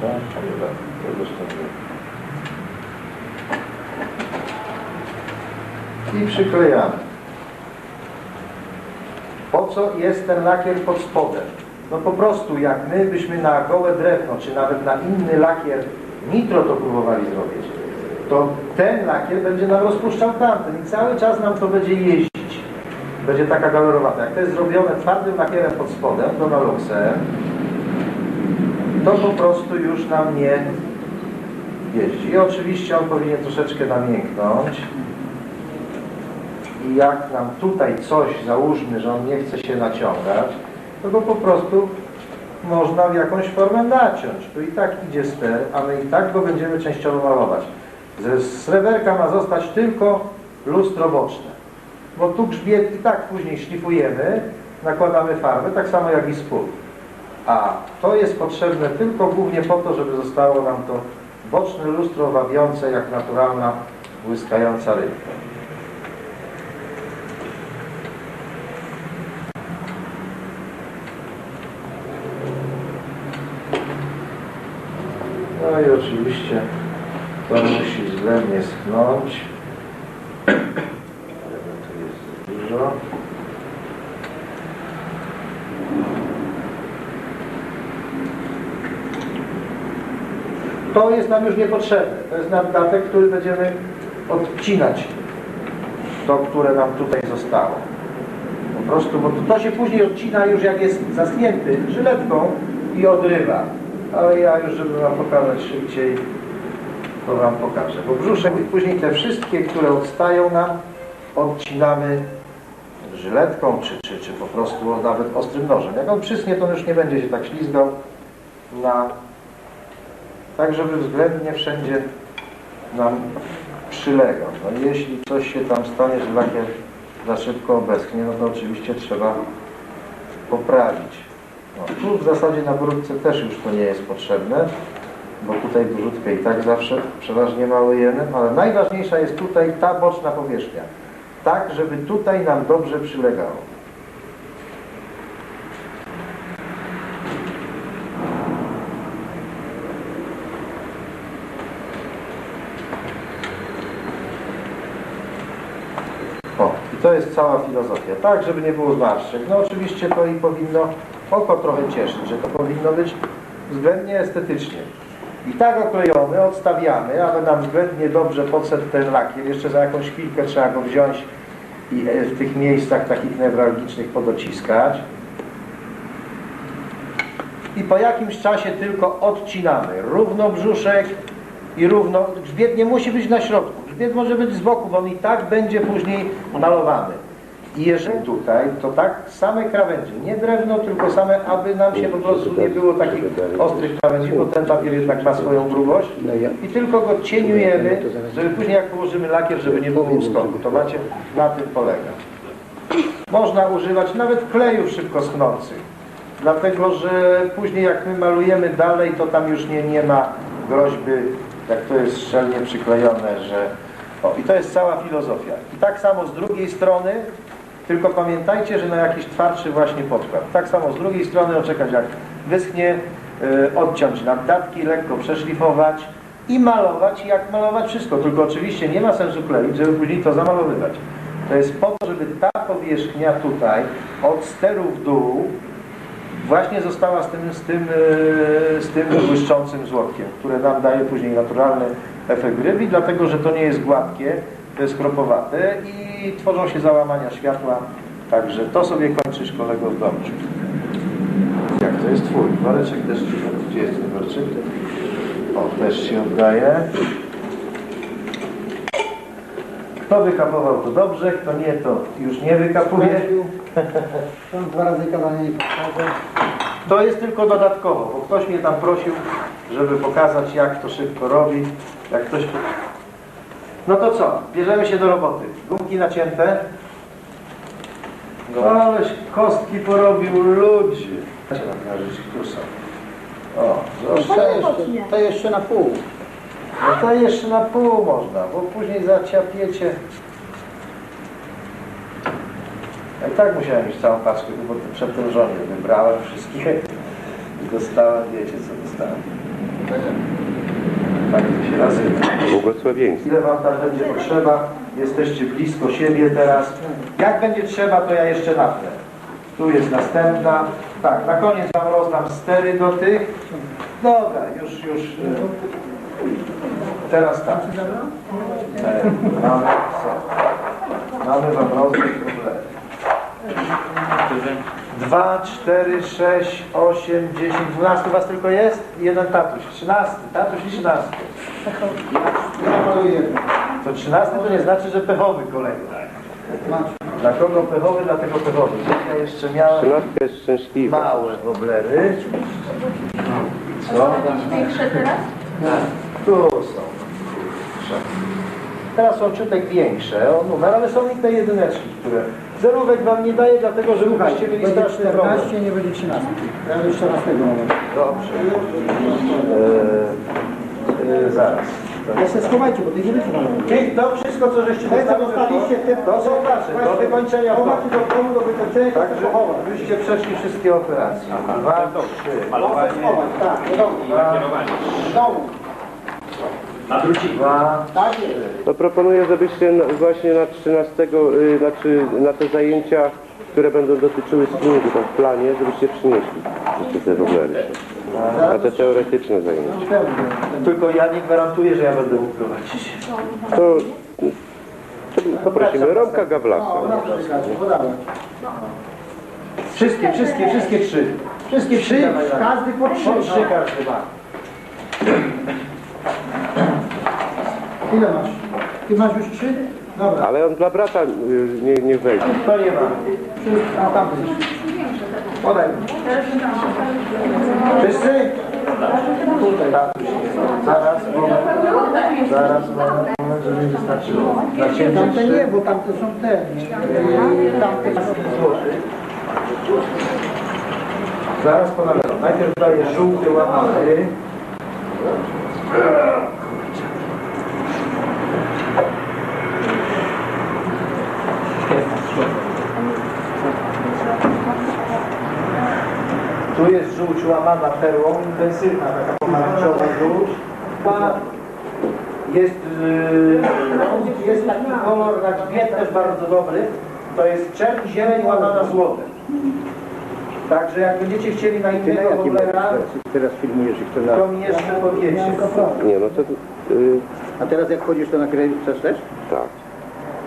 To to. I przyklejamy. Po co jest ten lakier pod spodem? No po prostu jak my byśmy na gołe drewno, czy nawet na inny lakier nitro to próbowali zrobić, to ten lakier będzie nam rozpuszczał tamten i cały czas nam to będzie jeździć. Będzie taka galerowata. Jak to jest zrobione twardym lakierem pod spodem, Donaloxem, to po prostu już nam nie jeździ. I oczywiście on powinien troszeczkę namięknąć. I jak nam tutaj coś, załóżmy, że on nie chce się naciągać, to go po prostu można w jakąś formę naciąć. Tu i tak idzie ster, a my i tak go będziemy częściowo malować. Ze sreberka ma zostać tylko lustro boczne. Bo tu grzbiet i tak później szlifujemy, nakładamy farbę, tak samo jak i spód. A to jest potrzebne tylko głównie po to, żeby zostało nam to boczne lustro wabiące, jak naturalna, błyskająca rybka. No i oczywiście to musi względnie schnąć. Tego tu jest dużo. To jest nam już niepotrzebne. To jest naddatek, który będziemy odcinać. To, które nam tutaj zostało. Po prostu, bo to się później odcina już jak jest zaschnięty żyletką i odrywa. Ale ja już, żeby Wam pokazać szybciej, to Wam pokażę. Bo brzuszek i później te wszystkie, które odstają nam, odcinamy żyletką, czy, czy, czy po prostu nawet ostrym nożem. Jak on przyschnie, to on już nie będzie się tak ślizgał na... Tak, żeby względnie wszędzie nam przylegał. No jeśli coś się tam stanie, że lakier za szybko obeschnie, no to oczywiście trzeba poprawić. No, tu w zasadzie na brudce też już to nie jest potrzebne, bo tutaj wrzutkę i tak zawsze przeważnie malujemy, ale najważniejsza jest tutaj ta boczna powierzchnia. Tak, żeby tutaj nam dobrze przylegało. O, i to jest cała filozofia. Tak, żeby nie było zmarszczek. No oczywiście to i powinno oko trochę cieszyć, że to powinno być względnie estetycznie. I tak oklejony odstawiamy, aby nam względnie dobrze podszedł ten lakier. Jeszcze za jakąś chwilkę trzeba go wziąć i e, w tych miejscach takich newralgicznych podociskać. I po jakimś czasie tylko odcinamy równo brzuszek i równo, grzbiet nie musi być na środku, grzbiet może być z boku, bo on i tak będzie później malowany. I jeżeli tutaj, to tak same krawędzie, nie drewno, tylko same, aby nam się po prostu nie było takich ostrych krawędzi, bo ten papier jednak ma swoją grubość i tylko go cieniujemy, żeby później jak położymy lakier, żeby nie było uskoku. To macie, na tym polega. Można używać nawet klejów szybko schnących, dlatego że później jak my malujemy dalej, to tam już nie, nie ma groźby, jak to jest szczelnie przyklejone, że... O, I to jest cała filozofia. I tak samo z drugiej strony, tylko pamiętajcie, że na jakiś twardszy właśnie podkład. Tak samo z drugiej strony oczekać jak wyschnie, y, odciąć naddatki, lekko przeszlifować i malować jak malować wszystko. Tylko oczywiście nie ma sensu kleić, żeby później to zamalowywać. To jest po to, żeby ta powierzchnia tutaj od steru w dół właśnie została z tym, z tym, e, z tym błyszczącym złotkiem, które nam daje później naturalny efekt rybi, dlatego że to nie jest gładkie, to jest kropowate i tworzą się załamania światła, także to sobie kończysz kolego domu. Jak to jest twój? Woreczek też Gdzie jest ten woreczek? O, też się oddaje. Kto wykapował to dobrze, kto nie to już nie wykapuje. Tam dwa razy kadanie nie. To jest tylko dodatkowo, bo ktoś mnie tam prosił, żeby pokazać jak to szybko robi. Jak ktoś... No to co? Bierzemy się do roboty. Gumki nacięte. No aleś kostki porobił ludzi. O, To jeszcze, to jeszcze na pół. No to jeszcze na pół można, bo później zaciapiecie. Ja i tak musiałem mieć całą paczkę, bo przed tym żonie wybrałem wszystkie. Dostałem, wiecie co dostałem. Tak to się nazywa. Błogosławieństwo. Ile wam tam będzie potrzeba? Jesteście blisko siebie teraz. Jak będzie trzeba, to ja jeszcze napnę. Tu jest następna. Tak, na koniec wam rozdam stery do tych. Dobra, już, już. y, Teraz tak. E, Mamy, co? Mamy wam rozdać problemy. Dwa, cztery, sześć, osiem, dziesięć, dwunastu was tylko jest? I Jeden tatuś. Trzynasty, tatuś i trzynasty. Ja maluję. To trzynasty to nie znaczy, że pechowy. Masz. Dla kogo pechowy, dla tego pechowy. Ja jeszcze miałem Trzynastka jest szczęśliwa. małe woblery. Co? Większe teraz? Tu są. Teraz są ciutek większe o numer, ale są i te jedyneczki, które zerówek wam nie daje, dlatego że ruchaście mieli Będzie straszny problem. 14, nie będzie 13. Ja już 14 moment. Dobrze. Eee, e, zaraz. Jeszcze schowajcie, bo ty nie wiecie. Ty, to wszystko, co żeście Te, co dostali, dostaliście, te, to są wasze, do wykończenia do domu, do wykończenia, Tak, tak, że chować. byście przeszli wszystkie operacje. Dwa, trzy. Może schować, tak, do domu. Dwa, Do domu. dwa, Tak jest. To proponuję, żebyście na- właśnie na 13, y, znaczy na te zajęcia, które będą dotyczyły spinningu tam w planie, żebyście przynieśli jeszcze te rowery. Na te teoretyczne zajęcia. Tylko ja nie gwarantuję, że ja będę mógł prowadzić. To to poprosimy Romka Gawlasa. Podałem. Wszystkie, wszystkie, wszystkie trzy. Wszystkie trzy. Każdy po trzy. Po trzy każdy ma. Ile masz? Ty masz już trzy? Dobra. Ale on dla brata y, nie, nie wejdzie. To nie ma. A tam Podaj. Wszyscy? Tutaj. Zaraz, moment. Zaraz, moment, żeby nie wystarczyło. Tamte nie, bo tamte są te. Yy, Tamte są Zaraz ponawiam. Najpierw daję żółty łamany. Tu jest żółć łamana perłą, intensywna, taka pomarańczowa żółć. Ta jest, yy, jest taki kolor na grzbiet też bardzo dobry. To jest czerń, zieleń łamana złotem. Także jak będziecie chcieli na innego woblera, Teraz filmujesz ich to na... to mi jeszcze powiecie. Nie, no to y, A teraz jak chodzisz to nakręcasz też? tak.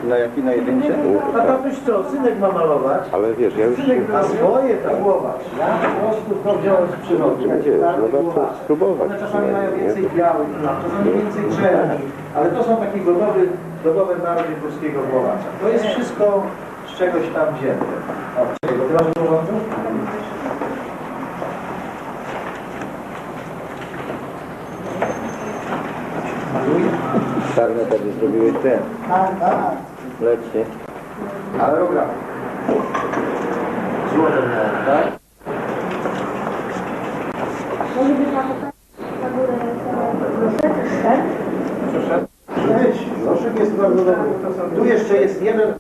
Na jaki? Na jedynce? A tatuś co, synek ma malować? Ale wiesz, ja już Synek ma swoje tak głować. Ja po prostu to wziąłem z przyrody. Gdzie? No warto spróbować One czasami mają więcej białych, plam, czasami więcej czerni, ale to są takie godowe, godowe barwy polskiego głowacza. To jest wszystko z czegoś tam wzięte. O, czekaj, bo ty masz porządku? czarne takie zrobiły te. Tak, tak. Leci. Ale dobra. Złote, tak? Może tak, na górę jest. Tu jeszcze jest jeden.